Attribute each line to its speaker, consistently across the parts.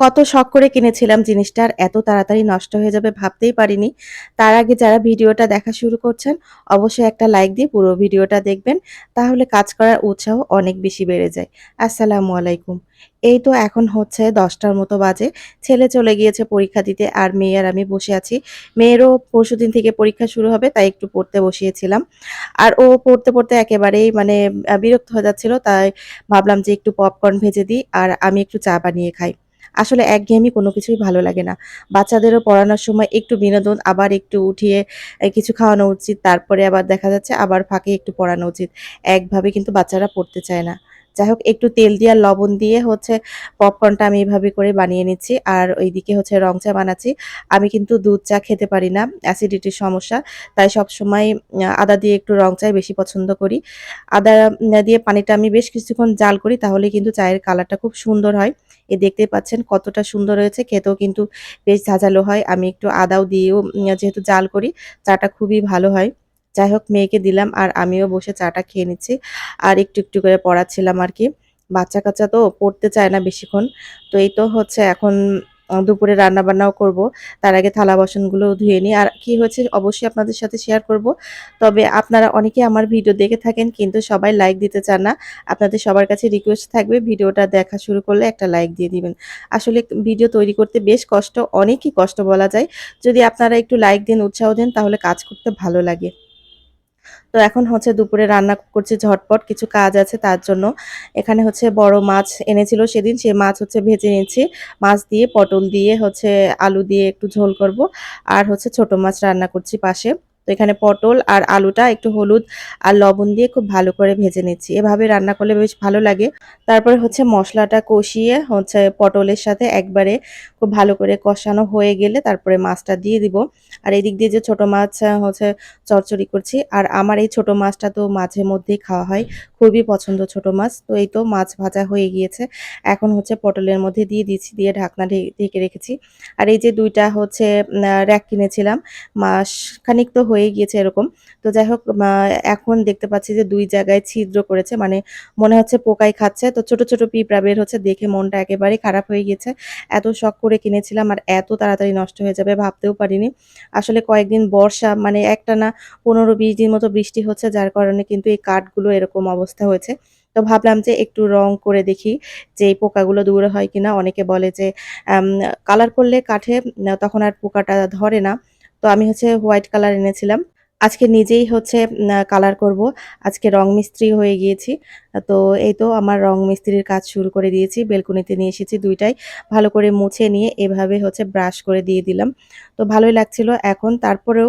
Speaker 1: কত শখ করে কিনেছিলাম জিনিসটা আর এত তাড়াতাড়ি নষ্ট হয়ে যাবে ভাবতেই পারিনি। তার আগে যারা ভিডিওটা দেখা শুরু করছেন, অবশ্যই একটা লাইক দিয়ে পুরো ভিডিওটা দেখবেন। তাহলে কাজ করার উৎসাহ অনেক বেশি বেড়ে যায়। আসসালামু আলাইকুম। এই তো এখন হচ্ছে ১০টার মতো বাজে। ছেলে চলে গিয়েছে পরীক্ষা দিতে আর মেয়ে আর আমি বসে আছি। মেয়েরও পরশু দিন থেকে পরীক্ষা শুরু হবে তাই একটু পড়তে বসিয়েছিলাম। আর ও পড়তে, পড়তে একেবারেই মানে বিরক্ত হয়ে যাচ্ছিল। তাই ভাবলাম যে একটু পপকর্ন ভেজে দিই আর আমি একটু চা বানিয়ে খাই। আসলে একঘেয়েমি কোনো কিছুই ভালো লাগে না। বাচ্চাদেরও পড়ানোর সময় একটু বিনোদন, আবার একটু উঠিয়ে কিছু খাওয়ানো উচিত। তারপরে আবার দেখা যাচ্ছে আবার ফাঁকে একটু পড়ানো উচিত। একভাবে কিন্তু বাচ্চারা পড়তে চায় না। যাই হোক একটু তেল দিয়ে আর লবণ দিয়ে হচ্ছে পপকর্নটা আমি এভাবে করে বানিয়ে নিচ্ছি। আর ওইদিকে হচ্ছে রং চা বানাচ্ছি। আমি কিন্তু দুধ চা খেতে পারি না, অ্যাসিডিটির সমস্যা। তাই সবসময় আদা দিয়ে একটু রং চাই বেশি পছন্দ করি। আদা দিয়ে পানিটা আমি বেশ কিছুক্ষণ জাল করি তাহলে কিন্তু চায়ের কালারটা খুব সুন্দর হয়। এ দেখতেই পাচ্ছেন কতটা সুন্দর হয়েছে। খেতেও কিন্তু বেশ ঝাঁঝালো হয়। আমি একটু আদাও দিয়েও যেহেতু জাল করি, চাটা খুবই ভালো হয়। যাই হোক মেয়েকে দিলাম আর আমিও বসে চাটা খেয়ে নিচ্ছি। আর একটু, একটু করে পড়াচ্ছিলাম আর কি বাচ্চা-কাচ্চা তো পড়তে চায় না বেশিক্ষণ। তো এই তো হচ্ছে এখন দুপুরে রান্না-বান্নাও করব। তার আগে থালা-বাসনগুলো ধুয়ে নিই। আর কি হয়েছে অবশ্যই আপনাদের সাথে শেয়ার করব। তবে আপনারা অনেকেই আমার ভিডিও দেখে থাকেন কিন্তু সবাই লাইক দিতে চান না। আপনাদের সবার কাছে রিকোয়েস্ট থাকবে ভিডিওটা দেখা শুরু করলে একটা লাইক দিয়ে দিবেন। আসলে ভিডিও তৈরি করতে বেশ কষ্ট, অনেকই কষ্ট বলা যায়। যদি আপনারা একটু লাইক দেন, উৎসাহ দেন তাহলে কাজ করতে ভালো লাগে। তো এখন হচ্ছে দুপুরে রান্না করছি ঝটপট কিছু কাজ আছে তার জন্য। এখানে হচ্ছে বড় মাছ এনেছিল সেদিন, সে মাছ হচ্ছে ভেজে নিচ্ছি। মাছ দিয়ে পটল দিয়ে হচ্ছে আলু দিয়ে একটু ঝোল করব। আর হচ্ছে ছোট মাছ রান্না করছি পাশে। তো এখানে পটল আর আলুটা একটু হলুদ আর লবণ দিয়ে খুব ভালো করে ভেজে নিচ্ছি। এভাবে রান্না করলে বেশ ভালো লাগে। তারপরে হচ্ছে মশলাটা কষিয়ে হচ্ছে পটলের সাথে একবারে খুব ভালো করে কষানো হয়ে গেলে তারপরে মাছটা দিয়ে দিব। আর এদিক দিয়ে যে ছোট মাছ হচ্ছে চচ্চড়ি করছি। আর আমার এই ছোট মাছটা তো মাঝে মধ্যেই খাওয়া হয়। খুবই পছন্দ ছোট মাছ। তো এই তো মাছ ভাজা হয়ে গিয়েছে। এখন হচ্ছে পটলের মধ্যে দিয়ে দিচ্ছি, দিয়ে ঢাকনা ঢেকে রেখেছি। আর এই যে দুইটা হচ্ছে র‍্যাক কিনেছিলাম। মাস খানিক তো হয়ে গিয়েছে এরকম। তো যাই হোক এখন দেখতে পাচ্ছি যে দুই জায়গায় ছিদ্র করেছে। মানে মনে হচ্ছে পোকাই খাচ্ছে। তো ছোট, ছোট পিঁপড়া বের হচ্ছে দেখে মনটা একেবারে খারাপ হয়ে গিয়েছে। এত শখ করে কিনেছিলাম আর এত তাড়াতাড়ি নষ্ট হয়ে যাবে ভাবতেও পারিনি। আসলে কয়েকদিন বর্ষা মানে একটা না পনেরো বিশ দিন মতো বৃষ্টি হচ্ছে, যার কারণে কিন্তু এই কাঠগুলো এরকম অবস্থা হয়েছে। তো ভাবলাম যে একটু রং করে দেখি যে এই পোকাগুলো দূরে হয় কিনা। অনেকে বলে যে কালার করলে কাঠে, তখন আর পোকাটা ধরে না। তো আমি হচ্ছে হোয়াইট কালার এনেছিলাম। আজকে নিজেই হচ্ছে কালার করব। আজকে রং মিস্ত্রি হয়ে গিয়েছি। তো এই তো আমার রং মিস্ত্রির কাজ শুরু করে দিয়েছি। বেলকনিতে নিয়ে এসেছি দুইটাই ভালো করে মুছে নিয়ে এভাবে হচ্ছে ব্রাশ করে দিয়ে দিলাম। তো ভালোই লাগছিল। এখন তারপরেও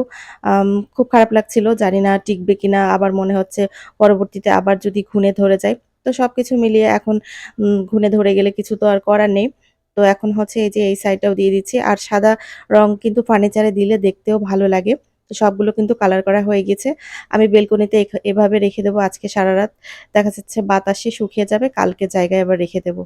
Speaker 1: খুব খারাপ লাগছিল। জানি না টিকবে কিনা। আবার মনে হচ্ছে পরবর্তীতে আবার যদি ঘুণে ধরে যায়। তো সব কিছু মিলিয়ে এখন ঘুণে ধরে গেলে কিছু তো আর করার নেই। তো এখন হচ্ছে এই যে এই সাইডটাও দিয়ে দিচ্ছি। আর সাদা রং কিন্তু ফার্নিচারে দিলে দেখতেও ভালো লাগে। তো সবগুলো কিন্তু কালার করা হয়ে গেছে। আমি বেলকনিতে এভাবে রেখে দেবো আজকে সারা রাত দেখা যাচ্ছে বাতাসে শুকিয়ে যাবে। কালকে জায়গায় আবার রেখে দেব।